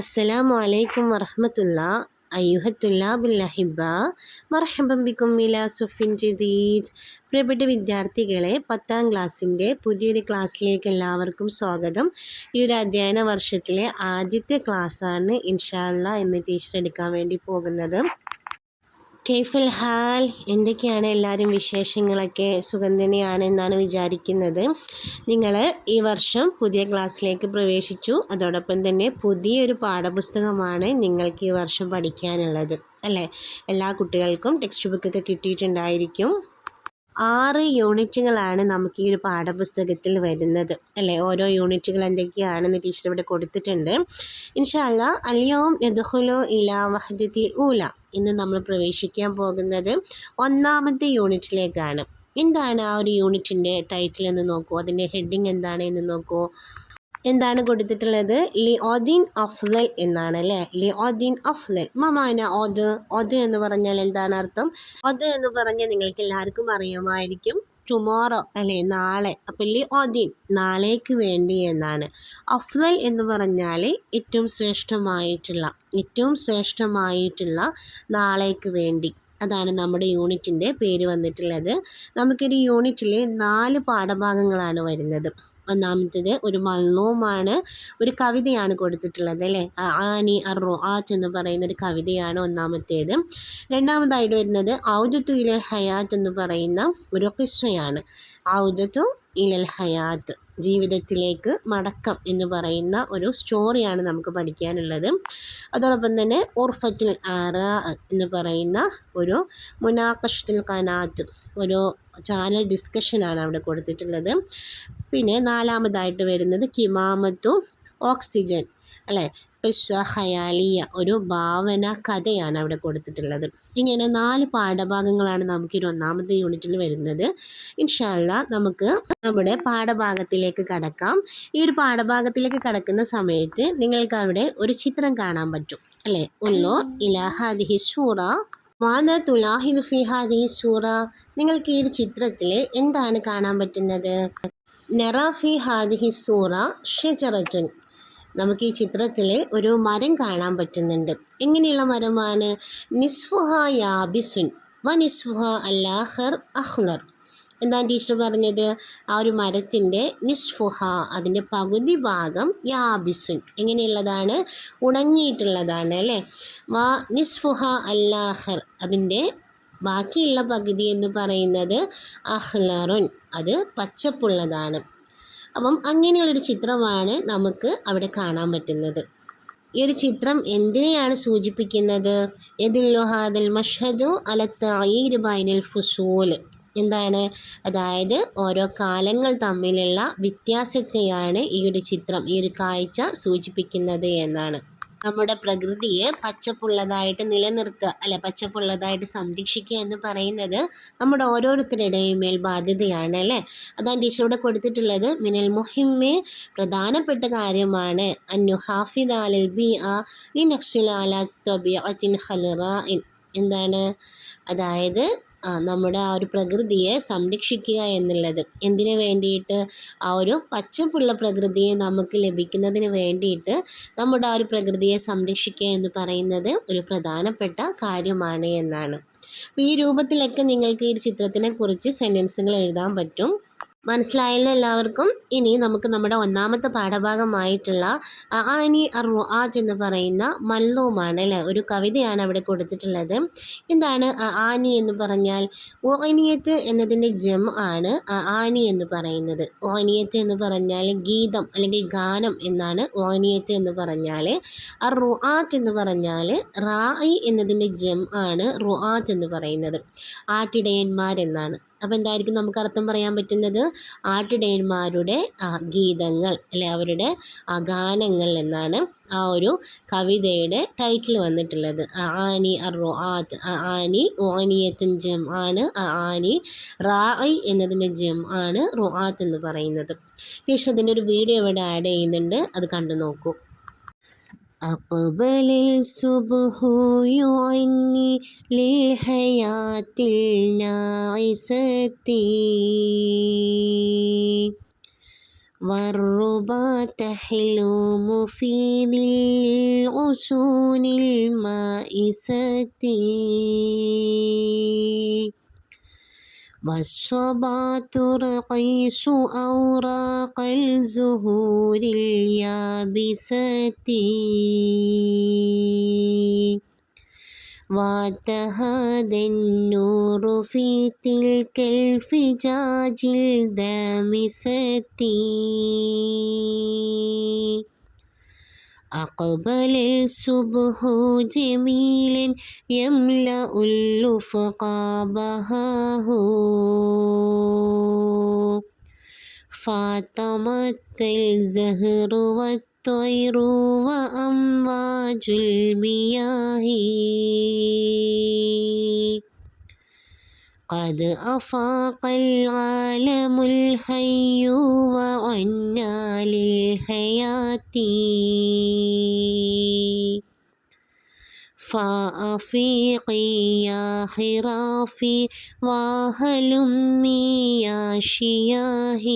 അസ്സലാമു അലൈക്കും വറഹമത്തുള്ള ജദീദ്. പ്രിയപ്പെട്ട വിദ്യാർത്ഥികളെ പത്താം ക്ലാസ്സിന്റെ പുതിയൊരു ക്ലാസ്സിലേക്ക് എല്ലാവർക്കും സ്വാഗതം. ഈ ഒരു അധ്യയന വർഷത്തിലെ ആദ്യത്തെ ക്ലാസ്സാണ് ഇൻഷാല്ല എന്ന് ടീച്ചർ എടുക്കാൻ വേണ്ടി പോകുന്നത്. കെയ്ഫൽ ഹാൽ എന്തൊക്കെയാണ് എല്ലാവരും വിശേഷങ്ങളൊക്കെ സുഗന്ധനയാണ് എന്നാണ് വിചാരിക്കുന്നത്. നിങ്ങൾ ഈ വർഷം പുതിയ ക്ലാസ്സിലേക്ക് പ്രവേശിച്ചു. അതോടൊപ്പം തന്നെ പുതിയൊരു പാഠപുസ്തകമാണ് നിങ്ങൾക്ക് ഈ വർഷം പഠിക്കാനുള്ളത്. അല്ലേ? എല്ലാ കുട്ടികൾക്കും ടെക്സ്റ്റ് ബുക്കൊക്കെ കിട്ടിയിട്ടുണ്ടായിരിക്കും. ആറ് യൂണിറ്റുകളാണ് നമുക്ക് ഈ ഒരു പാഠപുസ്തകത്തിൽ വരുന്നത്. അല്ലേ? ഓരോ യൂണിറ്റുകൾ എന്തൊക്കെയാണെന്ന് ടീച്ചർ ഇവിടെ കൊടുത്തിട്ടുണ്ട്. ഇൻഷാല്ല അലിയോം യദുഹുലോ ഇല വഹദത്തി ഊല ഇന്ന് നമ്മൾ പ്രവേശിക്കാൻ പോകുന്നത് ഒന്നാമത്തെ യൂണിറ്റിലേക്കാണ്. എന്താണ് ആ ഒരു യൂണിറ്റിന്റെ ടൈറ്റിൽ എന്ന് നോക്കൂ. അതിന്റെ ഹെഡിങ് എന്താണ് എന്ന് നോക്കൂ. എന്താണ് കൊടുത്തിട്ടുള്ളത്? ലി ഓദിൻ അഫ്ലൽ എന്നാണ് അല്ലേ? ലി ഓദിൻ അഫ്ലൽ മമാന ഓദ് ഓദ് എന്ന് പറഞ്ഞാൽ എന്താണ് അർത്ഥം? ഓദ് എന്ന് പറഞ്ഞാൽ നിങ്ങൾക്ക് എല്ലാവർക്കും അറിയാമായിരിക്കും. ടുമോറോ അല്ലേ നാളെ. അപ്പം ലി ഓദിൻ നാളേക്ക് വേണ്ടി എന്നാണ്. അഫ്ദൽ എന്ന് പറഞ്ഞാൽ ഏറ്റവും ശ്രേഷ്ഠമായിട്ടുള്ള ഏറ്റവും ശ്രേഷ്ഠമായിട്ടുള്ള നാളേക്ക് വേണ്ടി. അതാണ് നമ്മുടെ യൂണിറ്റിന്റെ പേര് വന്നിട്ടുള്ളത്. നമുക്കൊരു യൂണിറ്റിൽ നാല് പാഠഭാഗങ്ങളാണ് വരുന്നത്. ഒന്നാമത്തേത് ഒരു മൽനൂമാണ് ഒരു കവിതയാണ് കൊടുത്തിട്ടുള്ളത് അല്ലേ? ആനി അറോ ആച്ച് എന്ന് പറയുന്ന ഒരു കവിതയാണ് ഒന്നാമത്തേത്. രണ്ടാമതായിട്ട് വരുന്നത് ഔജത്തു ഇലൽ ഹയാത്ത് എന്ന് പറയുന്ന ഒരു കിസ്വയാണ് ഔജത്തു ഇലൽ ഹയാത്ത് ജീവിതത്തിലേക്ക് മടക്കം എന്ന് പറയുന്ന ഒരു സ്റ്റോറിയാണ് നമുക്ക് പഠിക്കാനുള്ളത്. അതോടൊപ്പം തന്നെ ഉർഫത്തിൽ ആറ എന്ന് പറയുന്ന ഒരു മുനാക്കഷത്തിൽ കനാത്ത് ഒരു ചാനൽ ഡിസ്കഷനാണ് അവിടെ കൊടുത്തിട്ടുള്ളത്. പിന്നെ നാലാമതായിട്ട് വരുന്നത് കിമാമത്തും ഓക്സിജൻ അല്ലേ? ഹയാലിയ ഒരു ഭാവന കഥയാണ് അവിടെ കൊടുത്തിട്ടുള്ളത്. ഇങ്ങനെ നാല് പാഠഭാഗങ്ങളാണ് നമുക്ക് ഈ ഒന്നാമത്തെ യൂണിറ്റിൽ വരുന്നത്. ഇൻഷാല്ല നമുക്ക് നമ്മുടെ പാഠഭാഗത്തിലേക്ക് കടക്കാം. ഈ ഒരു പാഠഭാഗത്തിലേക്ക് കടക്കുന്ന സമയത്ത് നിങ്ങൾക്ക് അവിടെ ഒരു ചിത്രം കാണാൻ പറ്റും അല്ലേ? ഉള്ളോ? ഇലാഹാദിഹി സൂറ. മാന തുലാഹിദു സൂറ. നിങ്ങൾക്ക് ഈ ഒരു ചിത്രത്തിൽ എന്താണ് കാണാൻ പറ്റുന്നത്? നെറാഫി ഹാദിഹി സൂറ ഷെജറത്തുൻ. നമുക്ക് ഈ ചിത്രത്തിൽ ഒരു മരം കാണാൻ പറ്റുന്നുണ്ട്. എങ്ങനെയുള്ള മരമാണ്? നിസ്ഫുഹ യാബിസുൻ വ നിസ്ഫുഹ അല്ലാഹർ അഹ്ലർ. എന്താണ് ടീച്ചർ പറഞ്ഞത്? ആ ഒരു മരത്തിന്റെ നിസ്ഫുഹ അതിന്റെ പകുതി ഭാഗം യാബിസുൻ. എങ്ങനെയുള്ളതാണ്? ഉണങ്ങിയിട്ടുള്ളതാണ് അല്ലേ? വ നിസ്ഫുഹ അല്ലാഹർ അതിന്റെ ബാക്കിയുള്ള പകുതി എന്ന് പറയുന്നത് അഹ്ലറുൻ അത് പച്ചപ്പുള്ളതാണ്. അപ്പം അങ്ങനെയുള്ളൊരു ചിത്രമാണ് നമുക്ക് അവിടെ കാണാൻ പറ്റുന്നത്. ഈ ഒരു ചിത്രം എന്തിനെയാണ് സൂചിപ്പിക്കുന്നത്? എതിൽഹാദൽ മഷദു അലത്തായിരു ബൈനൽ ഫുസൂൽ. എന്താണ്? അതായത് ഓരോ കാലങ്ങൾ തമ്മിലുള്ള വ്യത്യാസത്തെയാണ് ഈ ഒരു ചിത്രം ഈ ഒരു കാഴ്ച സൂചിപ്പിക്കുന്നത് എന്നാണ്. നമ്മുടെ പ്രകൃതിയെ പച്ചപ്പുള്ളതായിട്ട് നിലനിർത്തുക അല്ലെ പച്ചപ്പുള്ളതായിട്ട് സംരക്ഷിക്കുക എന്ന് പറയുന്നത് നമ്മുടെ ഓരോരുത്തരുടെയും മേൽ ബാധ്യതയാണ് അല്ലേ? അതാണ് ടീച്ചറോട് കൊടുത്തിട്ടുള്ളത് മിനൽ മുഹിമ്മെ പ്രധാനപ്പെട്ട കാര്യമാണ്. അന്നു ഹാഫിദ് ബി ആ എന്താണ്? അതായത് നമ്മുടെ ആ ഒരു പ്രകൃതിയെ സംരക്ഷിക്കുക എന്നുള്ളത്. എന്തിനു വേണ്ടിയിട്ട്? ആ ഒരു പച്ചപ്പുള്ള പ്രകൃതിയെ നമുക്ക് ലഭിക്കുന്നതിന് വേണ്ടിയിട്ട് നമ്മുടെ ആ ഒരു പ്രകൃതിയെ സംരക്ഷിക്കുക എന്ന് പറയുന്നത് ഒരു പ്രധാനപ്പെട്ട കാര്യമാണ് എന്നാണ്. അപ്പോൾ ഈ രൂപത്തിലൊക്കെ നിങ്ങൾക്ക് ഈ ചിത്രത്തിനെ കുറിച്ച് സെന്റൻസുകൾ എഴുതാൻ പറ്റും. മനസ്സിലായല്ലോ എല്ലാവർക്കും? ഇനി നമുക്ക് നമ്മുടെ ഒന്നാമത്തെ പാഠഭാഗമായിട്ടുള്ള ആനി ആജ് എന്ന് പറയുന്ന മല്ലോമാണ് അല്ലേ? ഒരു കവിതയാണ് അവിടെ കൊടുത്തിട്ടുള്ളത്. എന്താണ് ആനി എന്ന് പറഞ്ഞാൽ ഓനിയത്ത് എന്നതിന്റെ ജം ആണ് ആനി എന്ന് പറയുന്നത്. ഓനിയത്ത് എന്ന് പറഞ്ഞാൽ ഗീതം അല്ലെങ്കിൽ ഗാനം എന്നാണ് ഓനിയത്ത് എന്ന് പറഞ്ഞാൽ. റുആത്ത് എന്ന് പറഞ്ഞാൽ റായി എന്നതിന്റെ ജം ആണ് റുആത്ത് എന്ന് പറയുന്നത്. ആട്ടിടയന്മാരെന്നാണ്. അപ്പോൾ എന്തായിരിക്കും നമുക്ക് അർത്ഥം പറയാൻ പറ്റുന്നത്? ആട്ടിടയന്മാരുടെ ഗീതങ്ങൾ അല്ലെ അവരുടെ ഗാനങ്ങൾ എന്നാണ് ആ ഒരു കവിതയുടെ ടൈറ്റിൽ വന്നിട്ടുള്ളത്. ആനി അറു ആറ്റ് ആനി ഓനിയത്തുൻ ജം ആണ്. ആനി റായി എന്നതിന്റെ ജം ആണ് റുആത്ത് എന്ന് പറയുന്നത്. അതിന്റെ ഒരു വീഡിയോ ഇവിടെ ആഡ് ചെയ്യുന്നുണ്ട്. അത് കണ്ടു നോക്കൂ. أقبل الصبح يعني للحياة الناعسة. والربا تحلم في ظل الغصون المائسة. والصبا ترقيس أوراق الزهور اليابسة وتهادى النور في تلك الفجاج الدامسة أقبل الصبح جميل يملأ الأفق بهاه. فاطمت الزهر والطير وأمواج المياه. قد أفاق العالم الحي وعنا للحياة. فأفيقي يا خرافي وهلمي يا شياهي.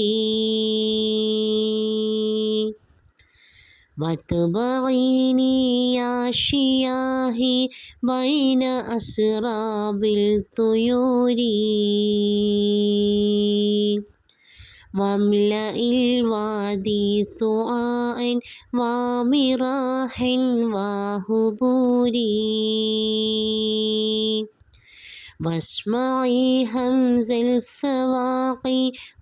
واتبعيني يا شياهي بين أسراب الطيور. واملأ الوادي ثعاء ومراح وهبوري واسمعي همز السواق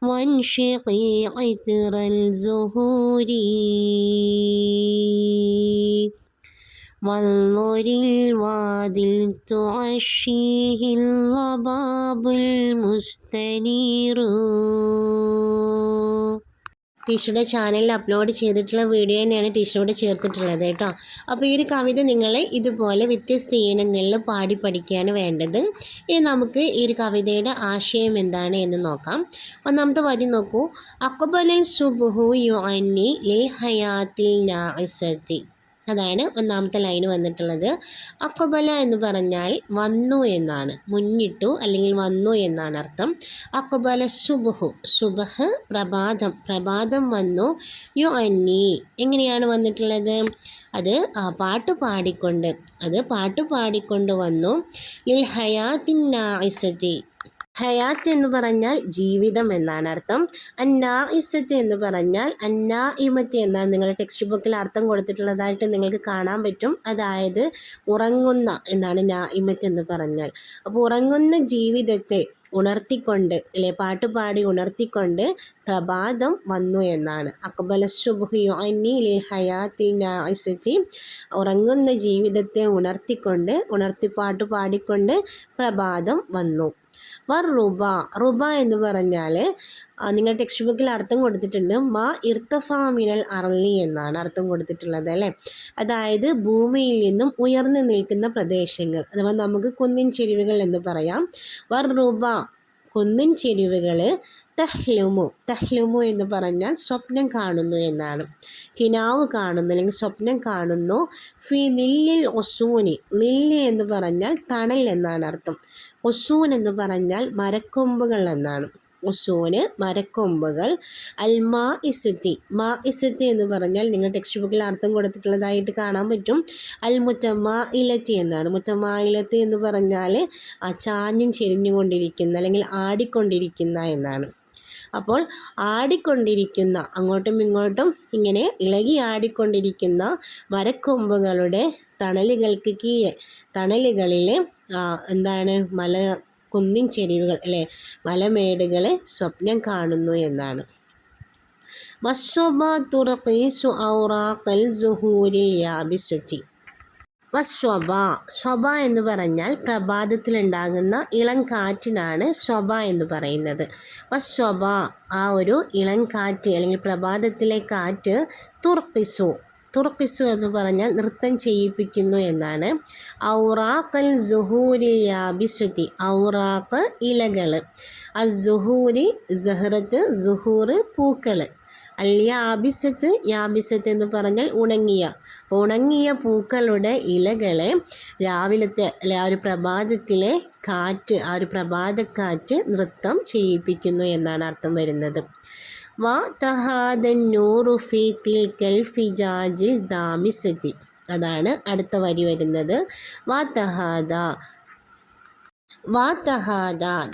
وانشقي عطر الزهور. وانظر الوادي تعشيه الضباب المستنير. ടീച്ചറുടെ ചാനലിൽ അപ്ലോഡ് ചെയ്തിട്ടുള്ള വീഡിയോ തന്നെയാണ് ടീച്ചറോട് ചേർത്തിട്ടുള്ളത് കേട്ടോ. അപ്പോൾ ഈ ഒരു കവിത നിങ്ങൾ ഇതുപോലെ വ്യത്യസ്ത ഈണങ്ങളിൽ പാടി പഠിക്കുകയാണ് വേണ്ടത്. ഇനി നമുക്ക് ഈ ഒരു കവിതയുടെ ആശയം എന്താണ് എന്ന് നോക്കാം. ഒന്നാമത്തെ വരി നോക്കൂ. അക്ബലൽ സുബുഹു യു അന്നി ലിൽ ഹയാത്തിൽ നാഇസത്തി അതാണ് ഒന്നാമത്തെ ലൈൻ വന്നിട്ടുള്ളത്. അക്കബല എന്ന് പറഞ്ഞാൽ വന്നു എന്നാണ്. മുന്നിട്ടു അല്ലെങ്കിൽ വന്നു എന്നാണ് അർത്ഥം. അക്കബല സുബഹു സുബഹ് പ്രഭാതം പ്രഭാതം വന്നു. യു അന്നി എങ്ങനെയാണ് വന്നിട്ടുള്ളത്? അത് പാട്ട് പാടിക്കൊണ്ട് അത് പാട്ട് പാടിക്കൊണ്ട് വന്നു. ലിൽ ഹയാത്തിൻ നായിസറ്റി ഹയാത്ത് എന്ന് പറഞ്ഞാൽ ജീവിതം എന്നാണ് അർത്ഥം. അന്നാ ഇസത്ത് എന്ന് പറഞ്ഞാൽ അന്നാ ഇമത്ത് എന്നാണ് നിങ്ങളുടെ ടെക്സ്റ്റ് ബുക്കിൽ അർത്ഥം കൊടുത്തിട്ടുള്ളതായിട്ട് നിങ്ങൾക്ക് കാണാൻ പറ്റും. അതായത് ഉറങ്ങുന്ന എന്നാണ് നാ ഇമത്ത് എന്ന് പറഞ്ഞാൽ. അപ്പോൾ ഉറങ്ങുന്ന ജീവിതത്തെ ഉണർത്തിക്കൊണ്ട് അല്ലെ പാട്ട് പാടി ഉണർത്തിക്കൊണ്ട് പ്രഭാതം വന്നു എന്നാണ്. അക്ബല സുബുഹിയോ അന്നിലെ ഹയാത്തിൽ നായിസറ്റി ഉറങ്ങുന്ന ജീവിതത്തെ ഉണർത്തിക്കൊണ്ട് ഉണർത്തിപ്പാട്ട് പാടിക്കൊണ്ട് പ്രഭാതം വന്നു. വർ റുബ. റുബ എന്ന് പറഞ്ഞാൽ നിങ്ങൾ ടെക്സ്റ്റ് ബുക്കിൽ അർത്ഥം കൊടുത്തിട്ടുണ്ട്. മ ഇർത്തഫാമിനൽ അറലി എന്നാണ് അർത്ഥം കൊടുത്തിട്ടുള്ളത് അല്ലേ? അതായത് ഭൂമിയിൽ നിന്നും ഉയർന്നു നിൽക്കുന്ന പ്രദേശങ്ങൾ. അഥവാ നമുക്ക് കുന്നിൻ ചെരുവുകൾ എന്ന് പറയാം. വർ റുബ. കുന്നിൻ ചെരുവുകൾ തഹ്ലുമു. തഹ്ലുമു എന്ന് പറഞ്ഞാൽ സ്വപ്നം കാണുന്നു എന്നാണ്. കിനാവ് കാണുന്നു അല്ലെങ്കിൽ സ്വപ്നം കാണുന്നു. ഫി നില്ലിൽ ഒസൂനി. നില്ല് എന്ന് പറഞ്ഞാൽ തണൽ എന്നാണ് അർത്ഥം. ഒസൂൻ എന്ന് പറഞ്ഞാൽ മരക്കൊമ്പുകൾ എന്നാണ്. ഒസൂന് മരക്കൊമ്പുകൾ. അൽ മാ ഇസത്തി മാ ഇസത്തി എന്ന് പറഞ്ഞാൽ നിങ്ങൾ ടെക്സ്റ്റ് ബുക്കിൽ അർത്ഥം കൊടുത്തിട്ടുള്ളതായിട്ട് കാണാൻ പറ്റും. അൽ മുറ്റമാ ഇലറ്റി എന്നാണ്. മുറ്റമാ ഇലത്തി എന്ന് പറഞ്ഞാൽ ആ ചാഞ്ഞും ചെരിഞ്ഞുകൊണ്ടിരിക്കുന്ന അല്ലെങ്കിൽ ആടിക്കൊണ്ടിരിക്കുന്ന എന്നാണ്. അപ്പോൾ ആടിക്കൊണ്ടിരിക്കുന്ന അങ്ങോട്ടും ഇങ്ങോട്ടും ഇങ്ങനെ ഇളകി ആടിക്കൊണ്ടിരിക്കുന്ന മരക്കൊമ്പുകളുടെ തണലുകൾക്ക് കീഴെ തണലുകളിൽ എന്താണ്? മല കുന്നിൻ ചെരിവുകൾ അല്ലേ? മലമേടുകൾ സ്വപ്നം കാണുന്നു എന്നാണ്. വസ്വബ ഔറാഖൽ വസ്വബ സ്വബ എന്ന് പറഞ്ഞാൽ പ്രഭാതത്തിലുണ്ടാകുന്ന ഇളം കാറ്റിനാണ് സ്വബ എന്ന് പറയുന്നത്. വസ്വബ ആ ഒരു ഇളം കാറ്റ് അല്ലെങ്കിൽ പ്രഭാതത്തിലെ കാറ്റ് തുർക്കിസു തുർക്കിസു എന്ന് പറഞ്ഞാൽ നൃത്തം ചെയ്യിപ്പിക്കുന്നു എന്നാണ്. ഔറാഖൽ ജുഹൂരി യാബിസ്വതി ഔറാഖ് ഇലകൾ അസുഹൂരി സഹ്റത്ത് ജുഹൂർ പൂക്കൾ അൽ ആബിസത്ത് യാബിസത്ത് എന്ന് പറഞ്ഞാൽ ഉണങ്ങിയ. ഉണങ്ങിയ പൂക്കളുടെ ഇലകളെ രാവിലത്തെ അല്ലെ ആ ഒരു പ്രഭാതത്തിലെ കാറ്റ് ആ ഒരു പ്രഭാതക്കാറ്റ് നൃത്തം ചെയ്യിപ്പിക്കുന്നു എന്നാണ് അർത്ഥം വരുന്നത്. ഫിജാജിൽ ദാമിസതി. അതാണ് അടുത്ത വരി വരുന്നത്. വാ തഹാദ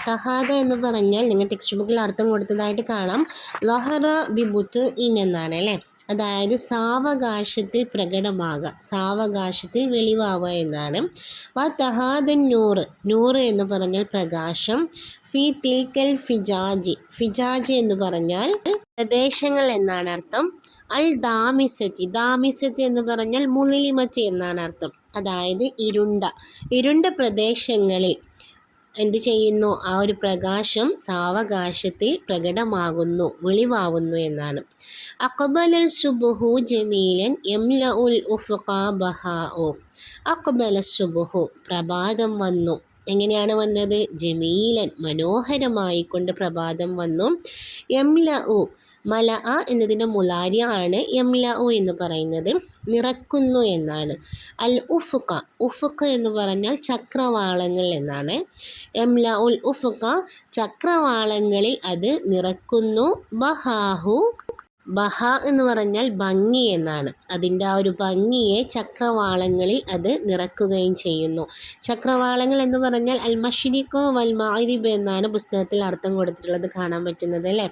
തഹാദ എന്ന് പറഞ്ഞാൽ നിങ്ങൾ ടെക്സ്റ്റ് ബുക്കിൽ അർത്ഥം കൊടുത്തതായിട്ട് കാണാം. ലഹറ ബിബുത്ത് ഇൻ എന്നാണ് അല്ലേ? അതായത് സാവകാശത്തിൽ പ്രകടമാകുക സാവകാശത്തിൽ വെളിവാവുക എന്നാണ്. വാ തഹാദൻ നൂറ് നൂറ് എന്ന് പറഞ്ഞാൽ പ്രകാശം. ഫി തിൽക്കൽ ഫിജാജി. ഫിജാജ് എന്ന് പറഞ്ഞാൽ പ്രദേശങ്ങൾ എന്നാണ് അർത്ഥം. അൽ ദാമിസത്തി. ദാമിസത്തി എന്ന് പറഞ്ഞാൽ മുനിലിമച്ചി എന്നാണ് അർത്ഥം. അതായത് ഇരുണ്ട. ഇരുണ്ട പ്രദേശങ്ങളിൽ എന്ത് ചെയ്യുന്നു? ആ ഒരു പ്രകാശം സാവകാശത്തിൽ പ്രകടമാകുന്നു വെളിവാകുന്നു എന്നാണ്. അക്ബലൽ സുബുഹു ജമീലൻ എംല ഉൽ ഉഫുഖ ഓ അക്ബല സുബുഹു. പ്രഭാതം വന്നു. എങ്ങനെയാണ് വന്നത്? ജമീലൻ മനോഹരമായി കൊണ്ട് പ്രഭാതം വന്നു. എംല ഉ മല അ എന്നതിന്റെ മുലാരിയ ആണ് യംല ഉ എന്ന് പറയുന്നത്. നിറക്കുന്നു എന്നാണ്. അൽ ഉഫുക്ക ഉഫുക്ക എന്ന് പറഞ്ഞാൽ ചക്രവാളങ്ങൾ എന്നാണ്. എംല ഉൽ ഉഫുക്ക ചക്രവാളങ്ങളിൽ അത് നിറക്കുന്നു. ബഹാഹു ബഹ എന്ന് പറഞ്ഞാൽ ഭംഗി എന്നാണ്. അതിന്റെ ആ ഒരു ഭംഗിയെ ചക്രവാളങ്ങളിൽ അത് നിറക്കുകയും ചെയ്യുന്നു. ചക്രവാളങ്ങൾ എന്ന് പറഞ്ഞാൽ അൽ വൽമാരിബ് വൽ മാരിബ് എന്നാണ് പുസ്തകത്തിൽ അർത്ഥം കൊടുത്തിട്ടുള്ളത് കാണാൻ പറ്റുന്നത് അല്ലേ?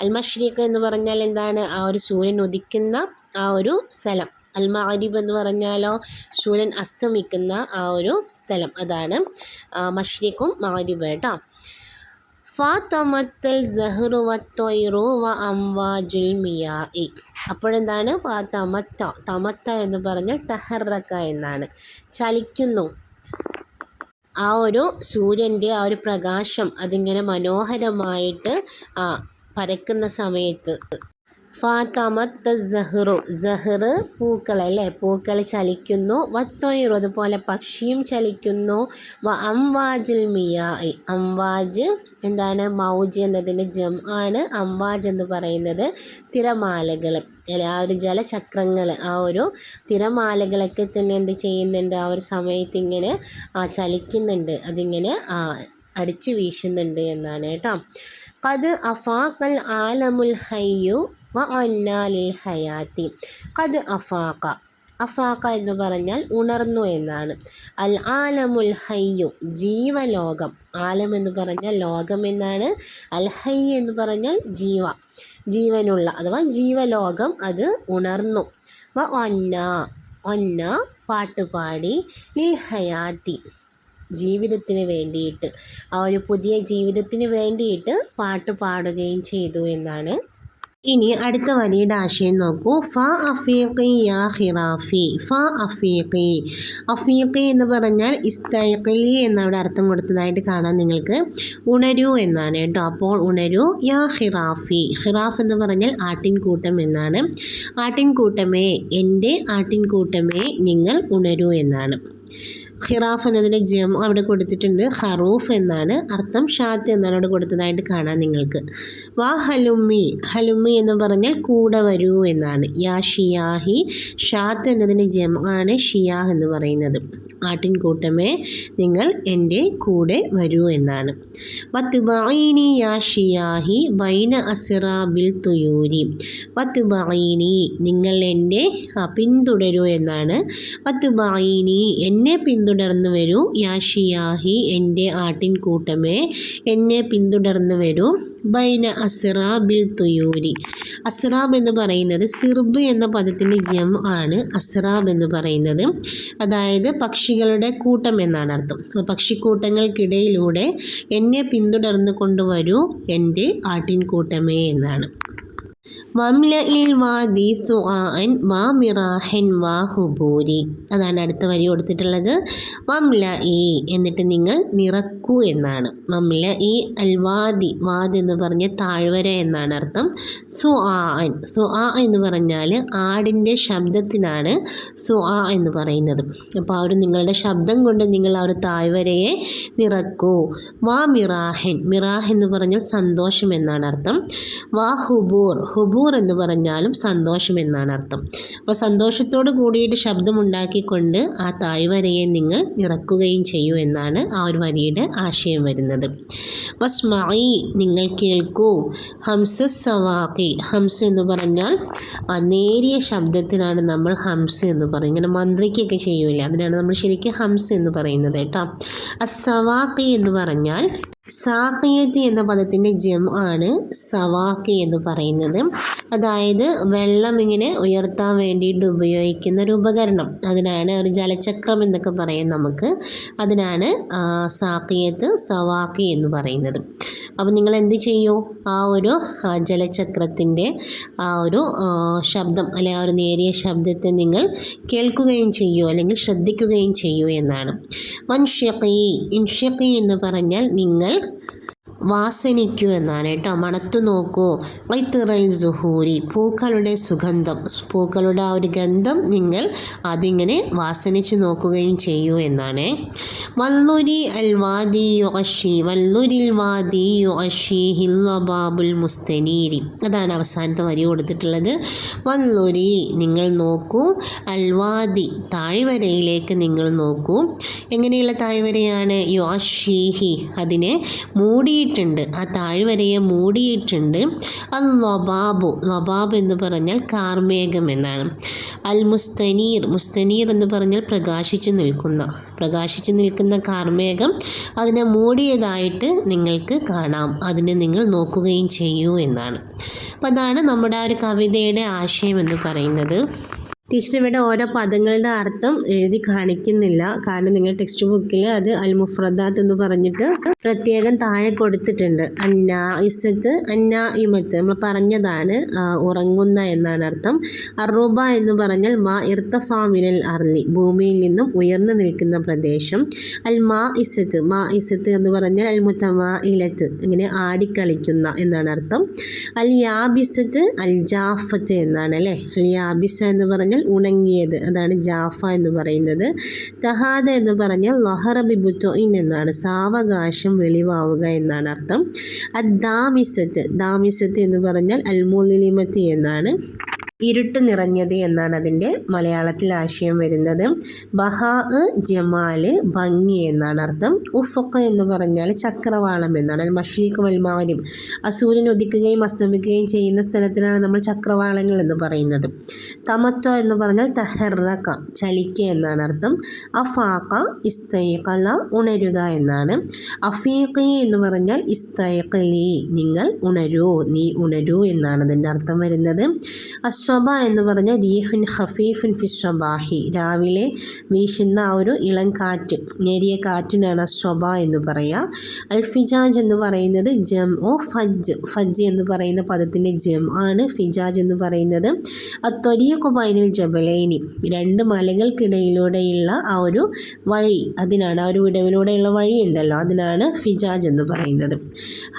അൽ മഷ്രിഖ് എന്ന് പറഞ്ഞാൽ എന്താണ്? ആ ഒരു സൂര്യൻ ഉദിക്കുന്ന ആ ഒരു സ്ഥലം. അൽ മാരിബ് എന്ന് പറഞ്ഞാലോ സൂര്യൻ അസ്തമിക്കുന്ന ആ ഒരു സ്ഥലം. അതാണ് മഷ്രീഖും മാരിബ് കേട്ടോ. ഫാത്തമത്തൽ സഹ്റു വത്തൊയ്റു വ അംവാജുൽ അപ്പോഴെന്താണ്? ഫാത്തമത്ത തമത്ത എന്ന് പറഞ്ഞാൽ തഹറക്ക എന്നാണ്. ചലിക്കുന്നു. ആ ഒരു സൂര്യന്റെ ആ ഒരു പ്രകാശം അതിങ്ങനെ മനോഹരമായിട്ട് പരക്കുന്ന സമയത്ത് ഫാത്തമത്ത സഹ്റു സഹ്റ് പൂക്കൾ അല്ലേ? പൂക്കൾ ചലിക്കുന്നു. വത്തൊയറു അതുപോലെ പക്ഷിയും ചലിക്കുന്നു. വ അംവാജുൽ മിയായി. അംവാജ് എന്താണ്? മൗജ് എന്നതിന്റെ ജം ആണ്. അംവാജ് എന്ന് പറയുന്നത് തിരമാലകൾ. ആ ഒരു ജലചക്രങ്ങൾ ആ ഒരു തിരമാലകളൊക്കെ തന്നെ എന്ത് ചെയ്യുന്നുണ്ട്? ആ ഒരു സമയത്ത് ഇങ്ങനെ ചലിക്കുന്നുണ്ട്. അതിങ്ങനെ അടിച്ചു വീശുന്നുണ്ട് എന്നാണ് കേട്ടോ. കത് അഫാഖൽ ആലമുൽ ഹയ്യു വ അന്നാലിൽ ഹയാത്തി കത് അഫാക്ക അഫാക്ക എന്ന് പറഞ്ഞാൽ ഉണർന്നു എന്നാണ്. അൽ ആലമുൽ ഹയ്യു ജീവലോകം. ആലം എന്ന് പറഞ്ഞാൽ ലോകം എന്നാണ്. അൽ ഹയ്യ എന്ന് പറഞ്ഞാൽ ജീവ. ജീവനുള്ള അഥവാ ജീവലോകം അത് ഉണർന്നു. വ ഒന്ന ഒന്ന പാട്ടുപാടി ലിൽ ഹയാത്തി ജീവിതത്തിന് വേണ്ടിയിട്ട്. ആ ഒരു പുതിയ ജീവിതത്തിന് വേണ്ടിയിട്ട് പാട്ട് പാടുകയും ചെയ്തു എന്നാണ് ഇനി അടുത്ത വരിയുടെ ആശയം നോക്കൂ. ഫ അഫീഖി യാ ഹിറാഫി ഫ അഫീഖി. അഫീഖി എന്ന് പറഞ്ഞാൽ ഇസ്തൈഖലി എന്നവിടെ അർത്ഥം കൊടുത്തതായിട്ട് കാണാൻ നിങ്ങൾക്ക്. ഉണരൂ എന്നാണ് കേട്ടോ. അപ്പോൾ ഉണരൂ യാ ഹിറാഫി ഹിറാഫ് എന്ന് പറഞ്ഞാൽ ആട്ടിൻകൂട്ടം എന്നാണ്. ആട്ടിൻകൂട്ടമേ എന്റെ ആട്ടിൻകൂട്ടമേ നിങ്ങൾ ഉണരൂ എന്നാണ്. ഖിറാഫ് എന്നതിന്റെ ജം അവിടെ കൊടുത്തിട്ടുണ്ട്. ഹറൂഫ് എന്നാണ് അർത്ഥം. ഷാത്ത് എന്നാണ് അവിടെ കൊടുത്തതായിട്ട് കാണാം നിങ്ങൾക്ക്. വാ ഹലുമ്മി ഹലുമ്മി എന്ന് പറഞ്ഞാൽ കൂടെ വരൂ എന്നാണ്. യാ ഷിയാഹി. ഷാത്ത് എന്നതിന്റെ ജം ആണ് ഷിയാഹ് എന്ന് പറയുന്നത്. ആട്ടിൻകൂട്ടമേ നിങ്ങൾ എന്റെ കൂടെ വരൂ എന്നാണ്. വത്ത് ബൈനി യാ ഷിയാഹി ബൈന അസിറ ബിൽ തുയൂരി. ബൈനി നിങ്ങൾ എന്റെ പിന്തുടരൂ എന്നാണ്. വത്ത് ബൈനി എന്നെ പിന്തുട പിന്തുടർന്നു വരൂ. യാഷിയാഹി എന്റെ ആട്ടിൻകൂട്ടമേ എന്നെ പിന്തുടർന്നു വരൂ. ബൈന അസ്റാബിൽ തുയൂരി. അസ്റാബ് എന്ന് പറയുന്നത് സിർബ് എന്ന പദത്തിന്റെ ജം ആണ്. അസ്റാബ് എന്ന് പറയുന്നത് അതായത് പക്ഷികളുടെ കൂട്ടം എന്നാണ് അർത്ഥം. പക്ഷിക്കൂട്ടങ്ങൾക്കിടയിലൂടെ എന്നെ പിന്തുടർന്നു കൊണ്ടുവരൂ എന്റെ ആട്ടിൻകൂട്ടമേ എന്നാണ്. അതാണ് അടുത്ത വരി കൊടുത്തിട്ടുള്ളത്. വംല ഇ എന്നിട്ട് നിങ്ങൾ നിറക്കൂ എന്നാണ്. വംല ഇ അൽവാദി വാദ് എന്ന് പറഞ്ഞ താഴ്വര എന്നാണ് അർത്ഥം. സു ആൻ സു ആ എന്ന് പറഞ്ഞാൽ ആടിന്റെ ശബ്ദത്തിനാണ് സു ആ എന്ന് പറയുന്നത്. അപ്പോൾ ഒരു നിങ്ങളുടെ ശബ്ദം കൊണ്ട് നിങ്ങൾ ആ ഒരു താഴ്വരയെ നിറക്കൂ. വാ മിറാഹൻ മിറാഹ് എന്ന് പറഞ്ഞാൽ സന്തോഷം എന്നാണ് അർത്ഥം. വാ ഹുബൂർ ഹുബൂർ സുറൂർ എന്ന് പറഞ്ഞാലും സന്തോഷം എന്നാണ് അർത്ഥം. അപ്പോൾ സന്തോഷത്തോട് കൂടിയിട്ട് ശബ്ദമുണ്ടാക്കിക്കൊണ്ട് ആ താഴ്വരയെ നിങ്ങൾ ഇറക്കുകയും ചെയ്യൂ എന്നാണ് ആ ഒരു വരിയുടെ ആശയം വരുന്നത്. വസ്മായി നിങ്ങൾ കേൾക്കൂ. ഹംസ സവാക്കി ഹംസ എന്ന് പറഞ്ഞാൽ നേരിയ ശബ്ദത്തിനാണ് നമ്മൾ ഹംസ എന്ന് പറയും. ഇങ്ങനെ മന്ത്രിക്കൊക്കെ ചെയ്യൂല അതിനാണ് നമ്മൾ ശരിക്കും ഹംസ എന്ന് പറയുന്നത് കേട്ടോ. അസവാക്കി എന്ന് പറഞ്ഞാൽ സാക്കിയത്ത് എന്ന പദത്തിന്റെ ജം ആണ് സവാക്കി എന്ന് പറയുന്നത്. അതായത് വെള്ളം ഇങ്ങനെ ഉയർത്താൻ വേണ്ടിയിട്ട് ഉപയോഗിക്കുന്ന ഒരു ഉപകരണം. അതിനാണ് ഒരു ജലചക്രം എന്നൊക്കെ പറയും നമുക്ക്. അതിനാണ് സാക്കിയത്ത് സവാക്കി എന്ന് പറയുന്നത്. അപ്പോൾ നിങ്ങൾ എന്ത് ചെയ്യൂ? ആ ഒരു ജലചക്രത്തിന്റെ ആ ഒരു ശബ്ദം അല്ലെ ആ ഒരു നേരിയ ശബ്ദത്തെ നിങ്ങൾ കേൾക്കുകയും ചെയ്യൂ അല്ലെങ്കിൽ ശ്രദ്ധിക്കുകയും ചെയ്യൂ എന്നാണ്. വൻഷ്യക്കി ഇൻഷ്യക്കി എന്ന് പറഞ്ഞാൽ നിങ്ങൾ quê? വാസനിക്കൂ എന്നാണ് കേട്ടോ. മണത്തു നോക്കൂ. വൈത്തിറൽ സുഹൂരി. പൂക്കളുടെ സുഗന്ധം. പൂക്കളുടെ ആ ഒരു ഗന്ധം നിങ്ങൾ അതിങ്ങനെ വാസനിച്ച് നോക്കുകയും ചെയ്യൂ എന്നാണ്. വല്ലുരി അൽ വാദി യുഅഷി. വല്ലുരിൽ വാദി യുഅഷി ഹില്ലബാബുൽ മുസ്തനീരി. അതാണ് അവസാനത്തെ വരി കൊടുത്തിട്ടുള്ളത്. വല്ലുരി നിങ്ങൾ നോക്കൂ. അൽവാദി താഴ്വരയിലേക്ക് നിങ്ങൾ നോക്കൂ. എങ്ങനെയുള്ള താഴ്വരയാണ്? യുഅഷീഹി. അതിനെ മൂടിയിട്ടുണ്ട് ആ താഴ്വരയെ മൂടിയിട്ടുണ്ട്. അത് നൊബാബു നൊബാബ് എന്ന് പറഞ്ഞാൽ കാർമേഘം എന്നാണ്. അൽ മുസ്തനീർ മുസ്തനീർ എന്ന് പറഞ്ഞാൽ പ്രകാശിച്ചു നിൽക്കുന്ന പ്രകാശിച്ചു നിൽക്കുന്ന കാർമേഘം. അതിനെ മൂടിയതായിട്ട് നിങ്ങൾക്ക് കാണാം. അതിനെ നിങ്ങൾ നോക്കുകയും ചെയ്യൂ എന്നാണ്. അപ്പം അതാണ് നമ്മുടെ ആ ഒരു കവിതയുടെ ആശയം എന്ന് പറയുന്നത്. ടീച്ചർ ഇവിടെ ഓരോ പദങ്ങളുടെ അർത്ഥം എഴുതി കാണിക്കുന്നില്ല. കാരണം നിങ്ങൾ ടെക്സ്റ്റ് ബുക്കിൽ അത് അൽ മുഫ്രദാത്ത് എന്ന് പറഞ്ഞിട്ട് പ്രത്യേകം താഴെ കൊടുത്തിട്ടുണ്ട്. അന്ന ഇസത്ത് അന്ന ഇമത്ത്. നമ്മൾ പറഞ്ഞതാണ് ഉറങ്ങുന്ന എന്നാണ് അർത്ഥം. അറുബ എന്ന് പറഞ്ഞാൽ മാ ഇർത്തഫാമിനൽ അർലി ഭൂമിയിൽ നിന്നും ഉയർന്നു നിൽക്കുന്ന പ്രദേശം. അൽ മാ ഇസത്ത് മാ ഇസത്ത് എന്ന് പറഞ്ഞാൽ അൽ മുത്തമാ ഇലത്ത് ഇങ്ങനെ ആടിക്കളിക്കുന്ന എന്നാണ് അർത്ഥം. അൽ യാബിസത്ത് അൽ ജാഫത്ത് എന്നാണ് അല്ലേ? അൽ യാബിസ എന്ന് പറഞ്ഞാൽ ഉണങ്ങിയത്. അതാണ് ജാഫ എന്ന് പറയുന്നത്. തഹാദ എന്ന് പറഞ്ഞാൽ ലൊഹറബിബുറ്റോയിൻ എന്നാണ്. സാവകാശം വെളിവാവുക എന്നാണ് അർത്ഥം. അദ്ദാമിസത്ത് ദാമിസത്ത് എന്ന് പറഞ്ഞാൽ അൽമോലിമത്തി എന്നാണ്. ഇരുട്ട് നിറഞ്ഞത് എന്നാണ് അതിന്റെ മലയാളത്തിൽ ആശയം വരുന്നത്. ബഹാ ജമാൽ ഭംഗി എന്നാണ് അർത്ഥം. ഉഫൊക്ക എന്ന് പറഞ്ഞാൽ ചക്രവാളം എന്നാണ്. മഷീഖ് അൽ ആ സൂര്യൻ ഉദിക്കുകയും അസ്തമിക്കുകയും ചെയ്യുന്ന സ്ഥലത്തിനാണ് നമ്മൾ ചക്രവാളങ്ങൾ എന്ന് പറയുന്നത്. തമത്വ എന്ന് പറഞ്ഞാൽ തഹറക്ക ചലിക്ക എന്നാണ് അർത്ഥം. അഫാക്ക ഇസ്തൈഖല ഉണരുക എന്നാണ്. അഫീഖി എന്ന് പറഞ്ഞാൽ ഇസ്തൈഖലി നിങ്ങൾ ഉണരൂ നീ ഉണരൂ എന്നാണ് അതിന്റെ അർത്ഥം വരുന്നത്. അശ്വബ എന്ന് പറഞ്ഞാൽ റീഹുൻ ഹഫീഫുൻ ഫി ഫിസ്വബാഹി രാവിലെ വീശുന്ന ആ ഒരു ഇളം കാറ്റ് നേരിയ കാറ്റിനാണ് അശ്വബ എന്ന് പറയുക അൽഫിജാജ് എന്ന് പറയുന്നത് ജം ഓ ഫജ് ഫജ് എന്ന് പറയുന്ന പദത്തിന്റെ ജം ആണ് ഫിജാജ് എന്ന് പറയുന്നത്. അത്തൊരിയ കുബൈനിൽ ജബലൈനി രണ്ട് മലകൾക്കിടയിലൂടെയുള്ള ആ ഒരു വഴി അതിനാണ് ആ ഒരു വിടവിലൂടെയുള്ള വഴി ഉണ്ടല്ലോ അതിനാണ് ഫിജാജ് എന്ന് പറയുന്നത്.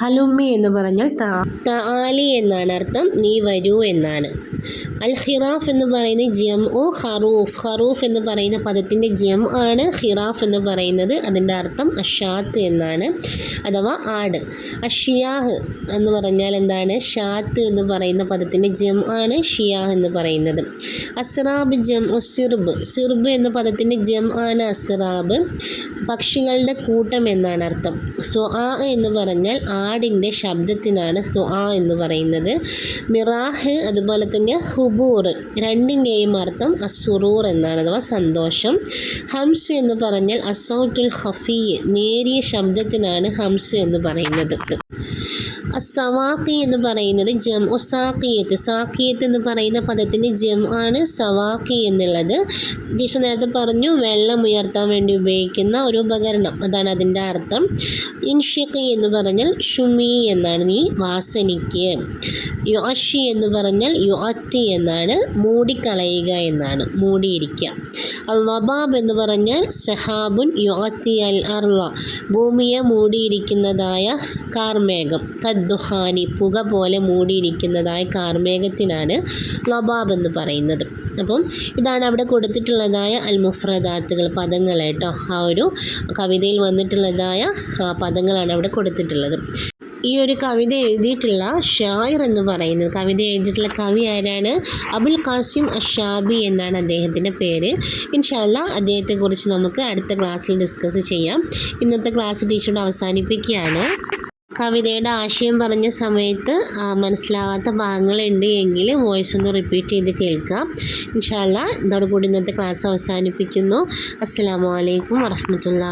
ഹലുമ്മി എന്ന് പറഞ്ഞാൽ താ താലി എന്നാണ് അർത്ഥം നീ വരൂ എന്നാണ്. അൽ ഹിറാഫ് എന്ന് പറയുന്ന ജിയം ഒ ഖറൂഫ്. ഹറൂഫ് എന്ന് പറയുന്ന പദത്തിന്റെ ജിയം ആണ്. ഹിറാഫ് എന്ന് പറയുന്നത് അതിന്റെ അർത്ഥം അഷാത്ത് എന്നാണ്. അഥവാ ആട്. അഷിയാഹ് എന്ന് പറഞ്ഞാൽ എന്താണ്? ഷാത്ത് എന്ന് പറയുന്ന പദത്തിന്റെ ജിയം ആണ് ഷിയാഹ് എന്ന് പറയുന്നത്. അസ്റാബ് ജം സിർബ്. സിർബ് എന്ന പദത്തിന്റെ ജം ആണ് അസ്റാബ്. പക്ഷികളുടെ കൂട്ടം എന്നാണ് അർത്ഥം. സൊആ എന്ന് പറഞ്ഞാൽ ആടിന്റെ ശബ്ദത്തിനാണ് സൊആ എന്ന് പറയുന്നത്. മിറാഹ് അതുപോലെ തന്നെ ഹുബൂർ രണ്ടിന്റെയും അർത്ഥം അസുറൂർ എന്നാണ് അഥവാ സന്തോഷം. ഹംസ് എന്ന് പറഞ്ഞാൽ അസൗറ്റുൽ ഹഫീ നേരിയ ശബ്ദത്തിനാണ് ഹംസ് എന്ന് പറയുന്നത്. അസവാക്കി എന്ന് പറയുന്നത് ജം ഒ സാക്കിയത്ത് സാക്കിയത്ത് എന്ന് പറയുന്ന പദത്തിന്റെ ജം ആണ് സവാക്കി എന്നുള്ളത്. ടീച്ചർ നേരത്തെ പറഞ്ഞു വെള്ളം ഉയർത്താൻ വേണ്ടി ഉപയോഗിക്കുന്ന ഒരു ഉപകരണം. അതാണ് അതിന്റെ അർത്ഥം. ഇൻഷിഖി എന്ന് പറഞ്ഞാൽ ഷുമി എന്നാണ് നീ വാസനിക്ക്. യു അഷി എന്ന് പറഞ്ഞാൽ യു അറ്റി എന്നാണ്. മൂടിക്കളയുക എന്നാണ്. മൂടിയിരിക്കുക. അൽ വബാബ് എന്ന് പറഞ്ഞാൽ ഷഹാബുൻ യു അറ്റി അൽ അർള. ഭൂമിയെ മൂടിയിരിക്കുന്നതായ കാർമേഘം. കദ്ദുഹാനി പുക പോലെ മൂടിയിരിക്കുന്നതായ കാർമേഘത്തിനാണ് ലബാബ് എന്ന് പറയുന്നത്. അപ്പം ഇതാണ് അവിടെ കൊടുത്തിട്ടുള്ളതായ അൽ മുഫ്രദാത്തുകൾ പദങ്ങൾ കേട്ടോ. ആ ഒരു കവിതയിൽ വന്നിട്ടുള്ളതായ പദങ്ങളാണ് അവിടെ കൊടുത്തിട്ടുള്ളത്. ഈ ഒരു കവിത എഴുതിയിട്ടുള്ള ഷായർ എന്ന് പറയുന്നത് കവിത എഴുതിയിട്ടുള്ള കവി ആരാണ്? അബുൽ ഖാസിം അഷാബി എന്നാണ് അദ്ദേഹത്തിന്റെ പേര്. ഇൻഷാല്ല അദ്ദേഹത്തെക്കുറിച്ച് നമുക്ക് അടുത്ത ക്ലാസ്സിൽ ഡിസ്കസ് ചെയ്യാം. ഇന്നത്തെ ക്ലാസ് ടീച്ചറോട് അവസാനിപ്പിക്കുകയാണ്. കവിതയുടെ ആശയം പറഞ്ഞ സമയത്ത് മനസ്സിലാവാത്ത ഭാഗങ്ങളുണ്ട് എങ്കിൽ വോയിസ് ഒന്ന് റിപ്പീറ്റ് ചെയ്ത് കേൾക്കാം. ഇൻഷാല്ല ഇതോടുകൂടി ഇന്നത്തെ ക്ലാസ് അവസാനിപ്പിക്കുന്നു. അസ്സാം വലൈക്കും വറഹമത്തുള്ള